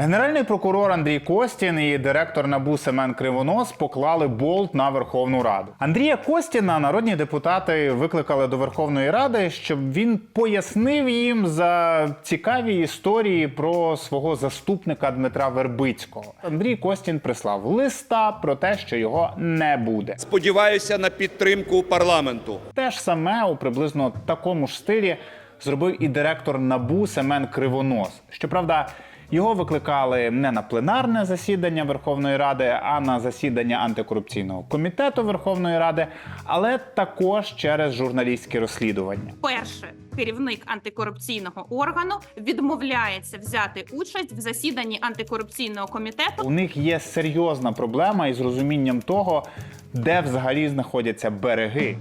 Генеральний прокурор Андрій Костін і директор НАБУ Семен Кривонос поклали болт на Верховну Раду. Андрія Костіна народні депутати викликали до Верховної Ради, щоб він пояснив їм за цікаві історії про свого заступника Дмитра Вербицького. Андрій Костін прислав листа про те, що його не буде. Сподіваюся на підтримку парламенту. Те ж саме у приблизно такому ж стилі зробив і директор НАБУ Семен Кривонос. Щоправда, його викликали не на пленарне засідання Верховної Ради, а на засідання антикорупційного комітету Верховної Ради, але також через журналістські розслідування. Перше, керівник антикорупційного органу відмовляється взяти участь в засіданні антикорупційного комітету. У них є серйозна проблема із розумінням того, де взагалі знаходяться береги.